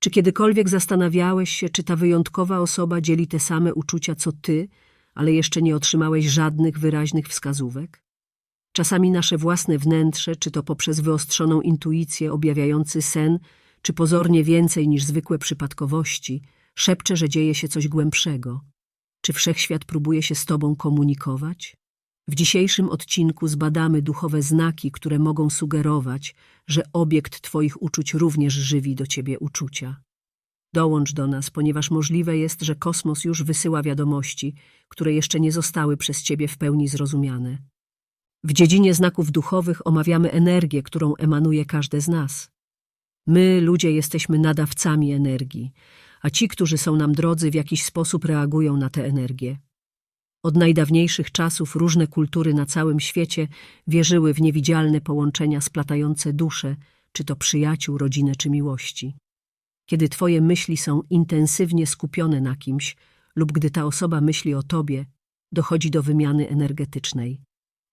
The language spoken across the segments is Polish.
Czy kiedykolwiek zastanawiałeś się, czy ta wyjątkowa osoba dzieli te same uczucia co ty, ale jeszcze nie otrzymałeś żadnych wyraźnych wskazówek? Czasami nasze własne wnętrze, czy to poprzez wyostrzoną intuicję objawiający sen, czy pozornie więcej niż zwykłe przypadkowości, szepcze, że dzieje się coś głębszego. Czy wszechświat próbuje się z tobą komunikować? W dzisiejszym odcinku zbadamy duchowe znaki, które mogą sugerować, że obiekt twoich uczuć również żywi do ciebie uczucia. Dołącz do nas, ponieważ możliwe jest, że kosmos już wysyła wiadomości, które jeszcze nie zostały przez ciebie w pełni zrozumiane. W dziedzinie znaków duchowych omawiamy energię, którą emanuje każde z nas. My, ludzie, jesteśmy nadawcami energii, a ci, którzy są nam drodzy, w jakiś sposób reagują na tę energię. Od najdawniejszych czasów różne kultury na całym świecie wierzyły w niewidzialne połączenia splatające dusze, czy to przyjaciół, rodzinę czy miłości. Kiedy twoje myśli są intensywnie skupione na kimś lub gdy ta osoba myśli o tobie, dochodzi do wymiany energetycznej.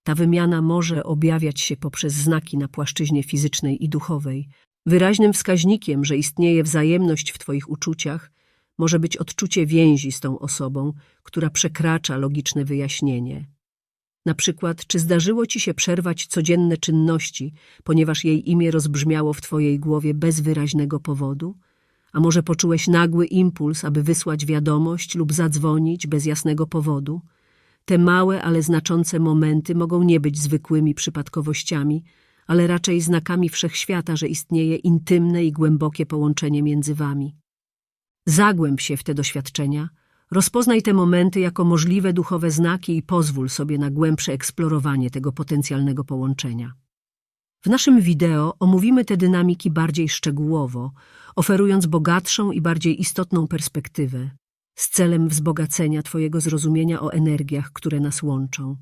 Ta wymiana może objawiać się poprzez znaki na płaszczyźnie fizycznej i duchowej. Wyraźnym wskaźnikiem, że istnieje wzajemność w twoich uczuciach, może być odczucie więzi z tą osobą, która przekracza logiczne wyjaśnienie. Na przykład, czy zdarzyło ci się przerwać codzienne czynności, ponieważ jej imię rozbrzmiało w twojej głowie bez wyraźnego powodu? A może poczułeś nagły impuls, aby wysłać wiadomość lub zadzwonić bez jasnego powodu? Te małe, ale znaczące momenty mogą nie być zwykłymi przypadkowościami, ale raczej znakami wszechświata, że istnieje intymne i głębokie połączenie między wami. Zagłęb się w te doświadczenia, rozpoznaj te momenty jako możliwe duchowe znaki i pozwól sobie na głębsze eksplorowanie tego potencjalnego połączenia. W naszym wideo omówimy te dynamiki bardziej szczegółowo, oferując bogatszą i bardziej istotną perspektywę, z celem wzbogacenia Twojego zrozumienia o energiach, które nas łączą.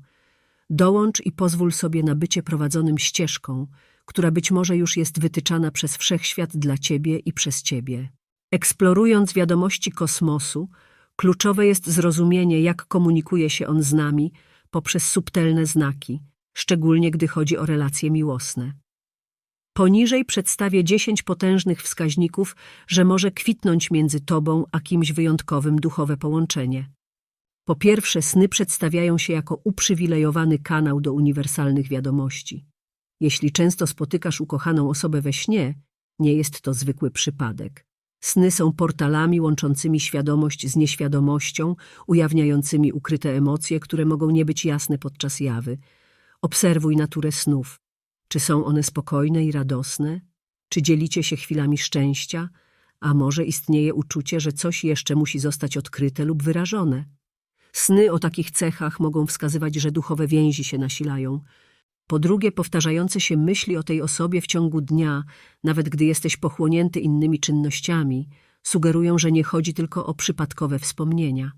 Dołącz i pozwól sobie na bycie prowadzonym ścieżką, która być może już jest wytyczana przez wszechświat dla Ciebie i przez Ciebie. Eksplorując wiadomości kosmosu, kluczowe jest zrozumienie, jak komunikuje się on z nami poprzez subtelne znaki, szczególnie gdy chodzi o relacje miłosne. Poniżej przedstawię dziesięć potężnych wskaźników, że może kwitnąć między tobą a kimś wyjątkowym duchowe połączenie. Po pierwsze, sny przedstawiają się jako uprzywilejowany kanał do uniwersalnych wiadomości. Jeśli często spotykasz ukochaną osobę we śnie, nie jest to zwykły przypadek. Sny są portalami łączącymi świadomość z nieświadomością, ujawniającymi ukryte emocje, które mogą nie być jasne podczas jawy. Obserwuj naturę snów. Czy są one spokojne i radosne? Czy dzielicie się chwilami szczęścia? A może istnieje uczucie, że coś jeszcze musi zostać odkryte lub wyrażone? Sny o takich cechach mogą wskazywać, że duchowe więzi się nasilają. Po drugie, powtarzające się myśli o tej osobie w ciągu dnia, nawet gdy jesteś pochłonięty innymi czynnościami, sugerują, że nie chodzi tylko o przypadkowe wspomnienia.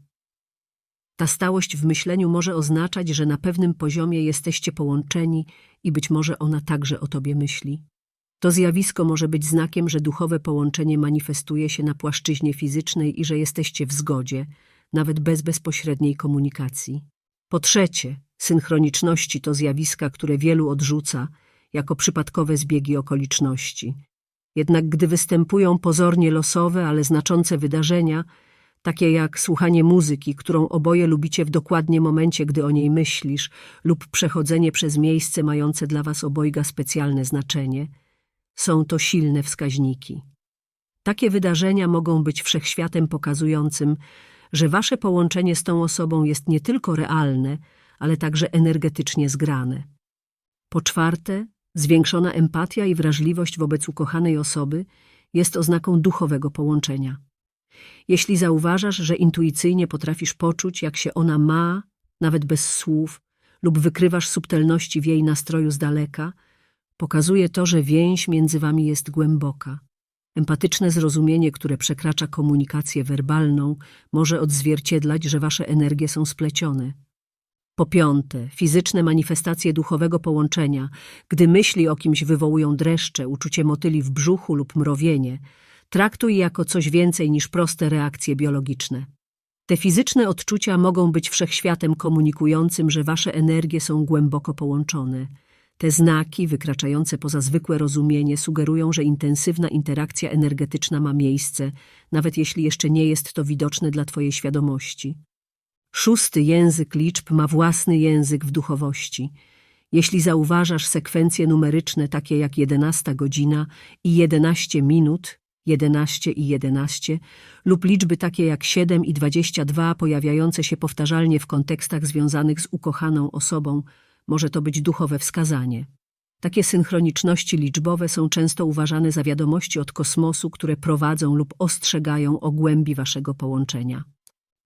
Ta stałość w myśleniu może oznaczać, że na pewnym poziomie jesteście połączeni i być może ona także o tobie myśli. To zjawisko może być znakiem, że duchowe połączenie manifestuje się na płaszczyźnie fizycznej i że jesteście w zgodzie, nawet bez bezpośredniej komunikacji. Po trzecie, synchroniczności to zjawiska, które wielu odrzuca jako przypadkowe zbiegi okoliczności. Jednak gdy występują pozornie losowe, ale znaczące wydarzenia, takie jak słuchanie muzyki, którą oboje lubicie w dokładnie momencie, gdy o niej myślisz, lub przechodzenie przez miejsce mające dla was obojga specjalne znaczenie, są to silne wskaźniki. Takie wydarzenia mogą być wszechświatem pokazującym, że wasze połączenie z tą osobą jest nie tylko realne, ale także energetycznie zgrane. Po czwarte, zwiększona empatia i wrażliwość wobec ukochanej osoby jest oznaką duchowego połączenia. Jeśli zauważasz, że intuicyjnie potrafisz poczuć, jak się ona ma, nawet bez słów, lub wykrywasz subtelności w jej nastroju z daleka, pokazuje to, że więź między wami jest głęboka. Empatyczne zrozumienie, które przekracza komunikację werbalną, może odzwierciedlać, że wasze energie są splecione. Po piąte, fizyczne manifestacje duchowego połączenia, gdy myśli o kimś wywołują dreszcze, uczucie motyli w brzuchu lub mrowienie, traktuj jako coś więcej niż proste reakcje biologiczne. Te fizyczne odczucia mogą być wszechświatem komunikującym, że wasze energie są głęboko połączone. Te znaki, wykraczające poza zwykłe rozumienie, sugerują, że intensywna interakcja energetyczna ma miejsce, nawet jeśli jeszcze nie jest to widoczne dla Twojej świadomości. Szósty język liczb ma własny język w duchowości. Jeśli zauważasz sekwencje numeryczne takie jak 11 godzina i 11 minut, 11 i 11, lub liczby takie jak 7 i 22 pojawiające się powtarzalnie w kontekstach związanych z ukochaną osobą, może to być duchowe wskazanie. Takie synchroniczności liczbowe są często uważane za wiadomości od kosmosu, które prowadzą lub ostrzegają o głębi waszego połączenia.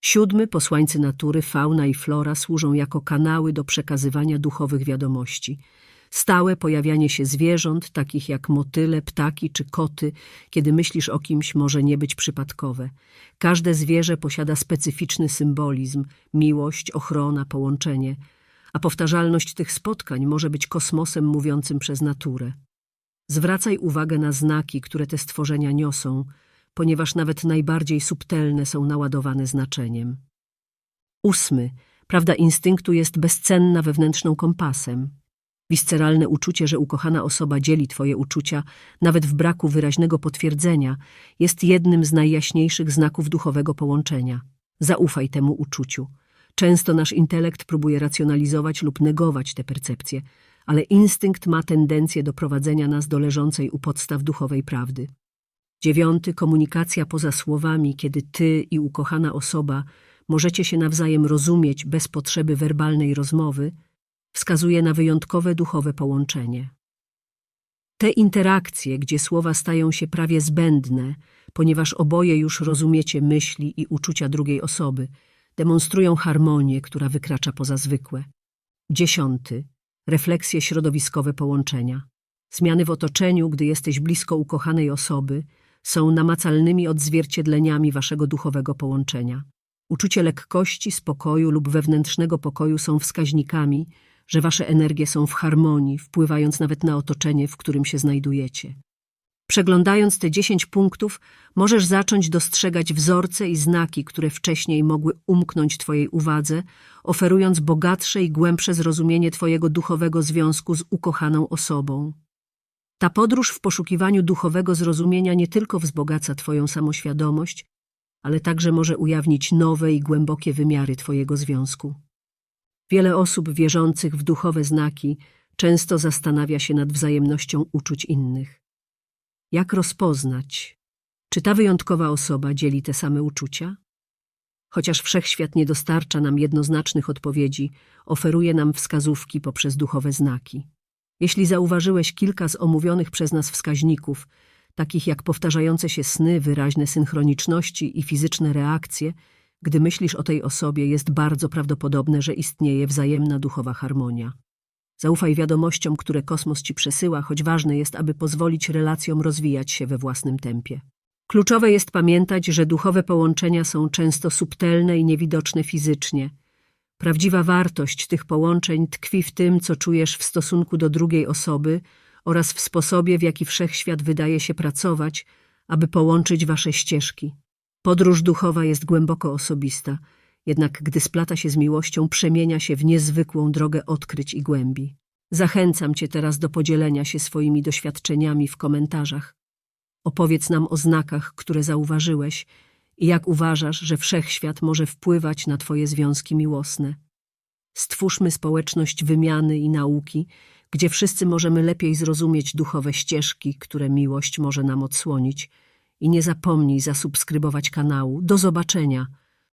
Siódmy, posłańcy natury, fauna i flora służą jako kanały do przekazywania duchowych wiadomości. Stałe pojawianie się zwierząt, takich jak motyle, ptaki czy koty, kiedy myślisz o kimś, może nie być przypadkowe. Każde zwierzę posiada specyficzny symbolizm miłość, ochrona, połączenie a powtarzalność tych spotkań może być kosmosem mówiącym przez naturę. Zwracaj uwagę na znaki, które te stworzenia niosą, ponieważ nawet najbardziej subtelne są naładowane znaczeniem. Ósmy. Prawda instynktu jest bezcenna wewnętrzną kompasem. Visceralne uczucie, że ukochana osoba dzieli Twoje uczucia, nawet w braku wyraźnego potwierdzenia, jest jednym z najjaśniejszych znaków duchowego połączenia. Zaufaj temu uczuciu. Często nasz intelekt próbuje racjonalizować lub negować te percepcje, ale instynkt ma tendencję do prowadzenia nas do leżącej u podstaw duchowej prawdy. Dziewiąty, komunikacja poza słowami, kiedy ty i ukochana osoba możecie się nawzajem rozumieć bez potrzeby werbalnej rozmowy, wskazuje na wyjątkowe duchowe połączenie. Te interakcje, gdzie słowa stają się prawie zbędne, ponieważ oboje już rozumiecie myśli i uczucia drugiej osoby, demonstrują harmonię, która wykracza poza zwykłe. Dziesiąty. Refleksje środowiskowe połączenia. Zmiany w otoczeniu, gdy jesteś blisko ukochanej osoby, są namacalnymi odzwierciedleniami waszego duchowego połączenia. Uczucie lekkości, spokoju lub wewnętrznego pokoju są wskaźnikami, że wasze energie są w harmonii, wpływając nawet na otoczenie, w którym się znajdujecie. Przeglądając te dziesięć punktów, możesz zacząć dostrzegać wzorce i znaki, które wcześniej mogły umknąć Twojej uwadze, oferując bogatsze i głębsze zrozumienie Twojego duchowego związku z ukochaną osobą. Ta podróż w poszukiwaniu duchowego zrozumienia nie tylko wzbogaca Twoją samoświadomość, ale także może ujawnić nowe i głębokie wymiary Twojego związku. Wiele osób wierzących w duchowe znaki często zastanawia się nad wzajemnością uczuć innych. Jak rozpoznać, czy ta wyjątkowa osoba dzieli te same uczucia? Chociaż wszechświat nie dostarcza nam jednoznacznych odpowiedzi, oferuje nam wskazówki poprzez duchowe znaki. Jeśli zauważyłeś kilka z omówionych przez nas wskaźników, takich jak powtarzające się sny, wyraźne synchroniczności i fizyczne reakcje, gdy myślisz o tej osobie, jest bardzo prawdopodobne, że istnieje wzajemna duchowa harmonia. Zaufaj wiadomościom, które kosmos ci przesyła, choć ważne jest, aby pozwolić relacjom rozwijać się we własnym tempie. Kluczowe jest pamiętać, że duchowe połączenia są często subtelne i niewidoczne fizycznie. Prawdziwa wartość tych połączeń tkwi w tym, co czujesz w stosunku do drugiej osoby oraz w sposobie, w jaki wszechświat wydaje się pracować, aby połączyć wasze ścieżki. Podróż duchowa jest głęboko osobista – jednak gdy splata się z miłością, przemienia się w niezwykłą drogę odkryć i głębi. Zachęcam Cię teraz do podzielenia się swoimi doświadczeniami w komentarzach. Opowiedz nam o znakach, które zauważyłeś i jak uważasz, że wszechświat może wpływać na Twoje związki miłosne. Stwórzmy społeczność wymiany i nauki, gdzie wszyscy możemy lepiej zrozumieć duchowe ścieżki, które miłość może nam odsłonić. I nie zapomnij zasubskrybować kanału. Do zobaczenia!